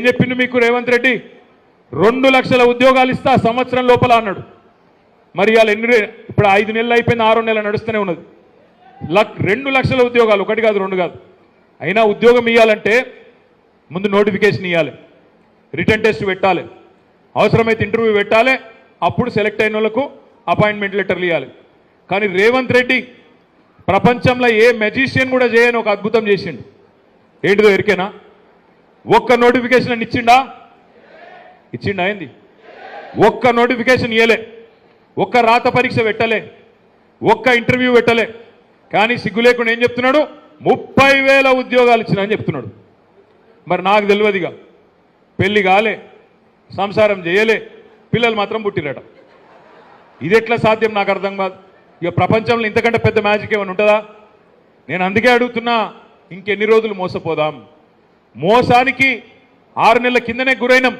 ఏం చెప్పిండు మీకు రేవంత్ రెడ్డి? రెండు లక్షల ఉద్యోగాలు ఇస్తా సంవత్సరం లోపల అన్నాడు. మరి ఇవాళ ఎన్ని ఇప్పుడు ఐదు నెలలు అయిపోయింది ఆరో నెలలు నడుస్తూనే ఉన్నది. రెండు లక్షల ఉద్యోగాలు ఒకటి కాదు రెండు కాదు. అయినా ఉద్యోగం ఇవ్వాలంటే ముందు నోటిఫికేషన్ ఇవ్వాలి రిటర్న్ టెస్ట్ పెట్టాలి. అవసరమైతే ఇంటర్వ్యూ పెట్టాలి. అప్పుడు సెలెక్ట్ అయిన వాళ్ళకు అపాయింట్మెంట్ లెటర్లు ఇవ్వాలి కానీ రేవంత్ రెడ్డి ప్రపంచంలో ఏ మెజిషియన్ కూడా చేయని ఒక అద్భుతం చేసిండు. ఏంటిదో ఎరికేనా? ఒక్క నోటిఫికేషన్ అని ఇచ్చిండా? ఇచ్చిండా ఏంది? ఒక్క నోటిఫికేషన్ ఇయలే ఒక్క రాత పరీక్ష పెట్టలే. ఒక్క ఇంటర్వ్యూ పెట్టలే. కానీ సిగ్గు లేకుండా ఏం చెప్తున్నాడు? ముప్పై వేల ఉద్యోగాలు ఇచ్చిన అని చెప్తున్నాడు. మరి నాకు తెలియదుగా పెళ్ళి కాలే. సంసారం చేయలే. పిల్లలు మాత్రం పుట్టిరట ఇది ఎట్లా సాధ్యం? నాకు అర్థం కాదు. ఇక ప్రపంచంలో ఇంతకంటే పెద్ద మ్యాజిక్ ఏమైనా ఉంటుందా? నేను అందుకే అడుగుతున్నా ఇంకెన్ని రోజులు మోసపోదాం? మోసానికి ఆరు నెలల కిందనే గురైనం.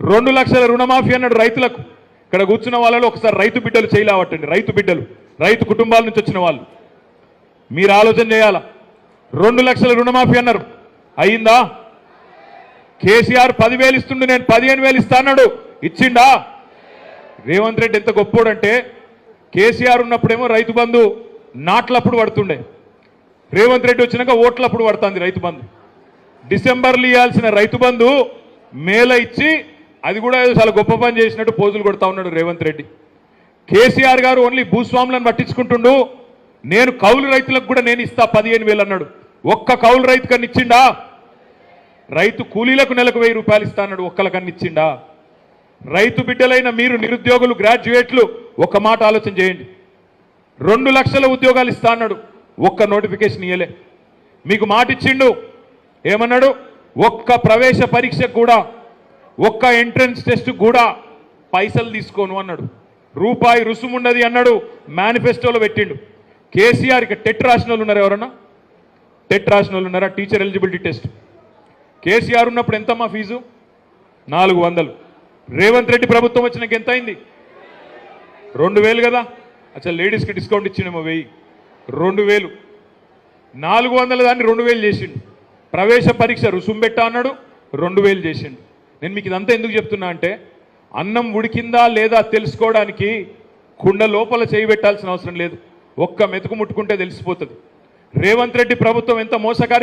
రెండు లక్షల రుణమాఫీ అన్నాడు రైతులకు. ఇక్కడ కూర్చున్న వాళ్ళలో ఒకసారి రైతు బిడ్డలు చేయలేవట్టండి రైతు బిడ్డలు రైతు కుటుంబాల నుంచి వచ్చిన వాళ్ళు. మీరు ఆలోచన చేయాలా? రెండు లక్షల రుణమాఫీ అన్నారు. అయిందా కేసీఆర్ పదివేలు ఇస్తుండే నేను పదిహేను వేలు ఇస్తా అన్నాడు. ఇచ్చిండా? రేవంత్ రెడ్డి ఎంత గొప్పోడంటే కేసీఆర్ ఉన్నప్పుడేమో రైతు బంధు నాట్లప్పుడు పడుతుండే. రేవంత్ రెడ్డి వచ్చినాక ఓట్లప్పుడు పడుతుంది రైతు బంధు. డిసెంబర్లు ఇవ్వాల్సిన రైతు బంధు మేల ఇచ్చి అది కూడా ఏదో చాలా గొప్ప పని చేసినట్టు పోజులు కొడతా ఉన్నాడు రేవంత్ రెడ్డి. కేసీఆర్ గారు ఓన్లీ భూస్వాములను పట్టించుకుంటుండు. నేను కౌలు రైతులకు కూడా నేను ఇస్తా పదిహేను వేలు అన్నాడు. ఒక్క కౌలు రైతు కన్నా ఇచ్చిండా? రైతు కూలీలకు నెలకు వెయ్యి రూపాయలు ఇస్తా అన్నాడు. ఒక్కలకన్నా ఇచ్చిండా? రైతు బిడ్డలైన మీరు నిరుద్యోగులు గ్రాడ్యుయేట్లు ఒక మాట ఆలోచన చేయండి. రెండు లక్షల ఉద్యోగాలు ఇస్తా అన్నాడు. ఒక్క నోటిఫికేషన్ ఇయ్యలే. మీకు మాట ఇచ్చిండు. ఏమన్నాడు? ఒక్క ప్రవేశ పరీక్షకు కూడా ఒక్క ఎంట్రన్స్ టెస్ట్ కూడా పైసలు తీసుకోను అన్నాడు. రూపాయి రుసుముండది అన్నాడు మేనిఫెస్టోలో పెట్టిండు. కేసీఆర్ ఇక టెట్ రాసిన వాళ్ళు ఉన్నారు ఎవరన్నా? టెట్ రాసిన వాళ్ళు ఉన్నారా? Teacher eligibility test. కేసీఆర్ ఉన్నప్పుడు ఎంతమ్మా ఫీజు? నాలుగు వందలు. రేవంత్ రెడ్డి ప్రభుత్వం వచ్చినాక ఎంత అయింది? రెండు వేలు కదా. అసలు లేడీస్కి డిస్కౌంట్ ఇచ్చిండేమో వెయ్యి. రెండు వేలు. నాలుగు వందల దాన్ని రెండు వేలు చేసిండు. ప్రవేశ పరీక్ష రుసుము పెట్టా అన్నాడు రెండు వేలు చేసిండు. నేను మీకు ఇదంతా ఎందుకు చెప్తున్నా అంటే అన్నం ఉడికిందా లేదా తెలుసుకోవడానికి కుండ లోపల చేయి పెట్టాల్సిన అవసరం లేదు. ఒక్క మెతుకు ముట్టుకుంటే తెలిసిపోతుంది. రేవంత్ రెడ్డి ప్రభుత్వం ఎంత మోసకారి